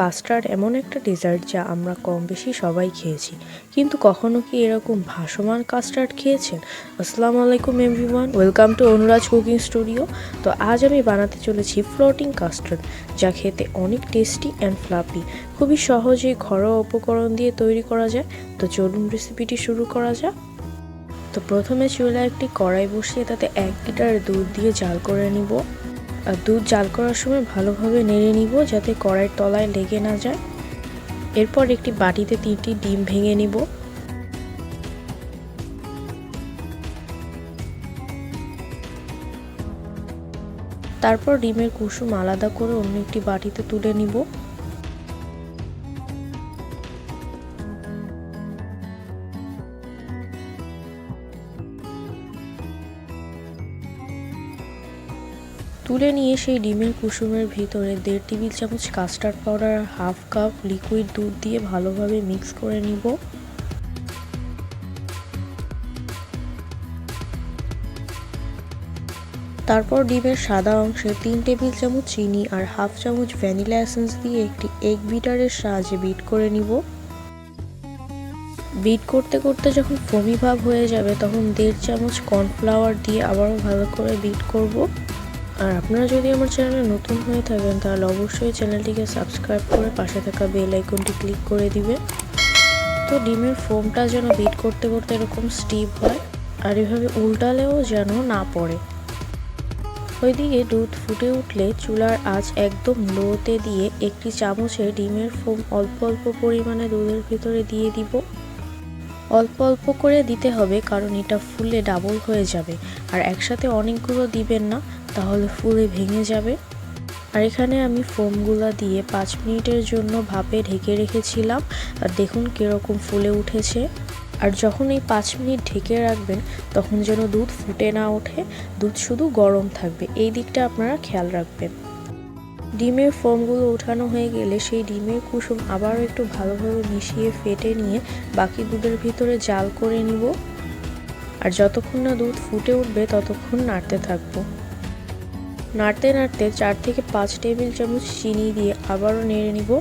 Custard এমন একটা dessert যা আমরা কম বেশি সবাই খেয়েছি। কিন্তু কখনো কি এরকম ভাসমান কাস্টার্ড খেয়েছেন? আসসালামু আলাইকুম, everyone. Welcome to Anuraj cooking studio. তো আজ আমি বানাতে চলেছি ফ্লোটিং কাস্টার্ড, যা খেতে অনেক টেস্টি অ্যান্ড ফ্লাপি খুবই সহজেই ঘরোয়া উপকরণ দিয়ে তৈরি করা যায়। তো চলুন রেসিপিটি শুরু করা যাক। তো প্রথমে চুলায় একটি কড়াই বসিয়ে তাতে এক লিটার দুধ দিয়ে জাল করে নিব। দুধ জাল করার সময় ভালোভাবে নেড়ে নিব যাতে কড়াইয়ের তলায় লেগে না যায়। এরপর একটি বাটিতে তিনটি ডিম ভেঙে নিব। তারপর ডিমের কুসুম আলাদা করে অন্য একটি বাটিতে তুলে নিব। তুলে নিয়ে সেই ডিমের কুসুমের ভিতরে দেড় টেবিল চামচ custard powder, half cup liquid দুধ দিয়ে ভালোভাবে মিক্স করে নিব। তারপর ডিমের সাদা অংশে তিন টেবিল চামচ চিনি আর হাফ চামচ ভ্যানিলা এসেন্স দিয়ে একটি এগ বিটারের সাহায্যে বিট করে নিব। বিট করতে করতে যখন ফমি ভাব হয়ে যাবে তখন দেড় চামচ কর্নফ্লাওয়ার দিয়ে আবারও ভালো করে বিট করব। আর আপনারা যদি আমার চ্যানেলে নতুন হয়ে থাকেন, তাহলে অবশ্যই চ্যানেলটিকে সাবস্ক্রাইব করে পাশে থাকা বেল আইকনটি ক্লিক করে দিবে। তো ডিমের ফোমটা যেন বিট করতে করতে এরকম স্টিপ হয়, আর এভাবে উল্টালেও যেন না পড়ে। ওইদিকে দুধ ফুটে উঠলে চুলার আঁচ একদম লোতে দিয়ে একটি চামচে ডিমের ফোম অল্প অল্প পরিমাণে দুধের ভিতরে দিয়ে দিব। অল্প অল্প করে দিতে হবে, কারণ এটা ফুলে ডাবল হয়ে যাবে। আর একসাথে অনেকগুলো দিবেন না তাহলে ফুলে ভেঙে যাবে। আর এখানে আমি ফোমগুলো দিয়ে পাঁচ মিনিটের জন্য ভাপে ঢেকে রেখেছিলাম। আর দেখুন কীরকম ফুলে উঠেছে। আর যখন এই পাঁচ মিনিট ঢেকে রাখবেন, তখন যেন দুধ ফুটে না ওঠে। দুধ শুধু গরম থাকবে। এই দিকটা আপনারা খেয়াল রাখবেন। ডিমের ফোমগুলো ওঠানো হয়ে গেলে সেই ডিমের কুসুম আবারও একটু ভালোভাবে মিশিয়ে ফেটে নিয়ে বাকি দুধের ভিতরে জাল করে নিব। আর যতক্ষণ না দুধ ফুটে উঠবে, ততক্ষণ নাড়তে থাকব। নাড়তে নাড়তে চার থেকে পাঁচ টেবিল চামচ চিনি দিয়ে আবারও নেড়ে নিব।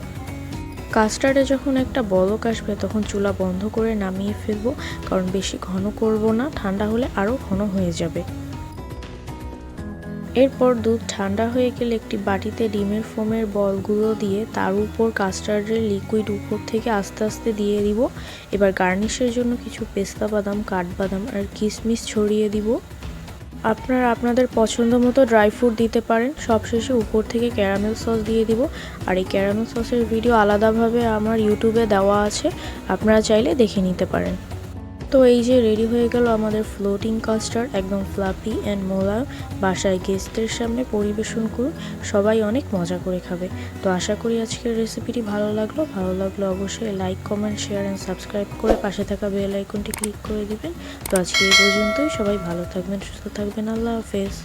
কাস্টার্ডে যখন একটা বলক আসবে, তখন চুলা বন্ধ করে নামিয়ে ফেলব, কারণ বেশি ঘন করব না, ঠান্ডা হলে আরও ঘন হয়ে যাবে। এরপর দুধ ঠান্ডা হয়ে গেলে একটি বাটিতে ডিমের ফোমের বলগুলো দিয়ে তার উপর কাস্টার্ডের লিকুইড উপর থেকে আস্তে আস্তে দিয়ে দিব। এবার গার্নিশের জন্য কিছু পেস্তা বাদাম, কাঠবাদাম আর কিশমিশ ছড়িয়ে দিব। আপনারা আপনাদের পছন্দ মতো ড্রাই ফ্রুট দিতে পারেন। সবশেষে উপর থেকে ক্যারামেল সস দিয়ে দিব। আর এই ক্যারামেল সসের ভিডিও আলাদাভাবে আমার ইউটিউবে দেওয়া আছে। আপনারা চাইলে দেখে নিতে পারেন। তো এই যে রেডি হয়ে গেল আমাদের ফ্লোটিং কাস্টার্ড একদম ফ্লাপি অ্যান্ড মোলা। বাসায় গেস্টদের সামনে পরিবেশন করুন। সবাই অনেক মজা করে খাবে। তো আশা করি আজকের রেসিপিটি ভালো লাগল। ভালো লাগল অবশ্যই like comment share and subscribe করে পাশে থাকা বেল আইকনটি ক্লিক করে দিবেন। তো আজকে এই পর্যন্তই। সবাই ভালো থাকবেন, সুস্থ থাকবেন। আল্লাহ হাফেজ।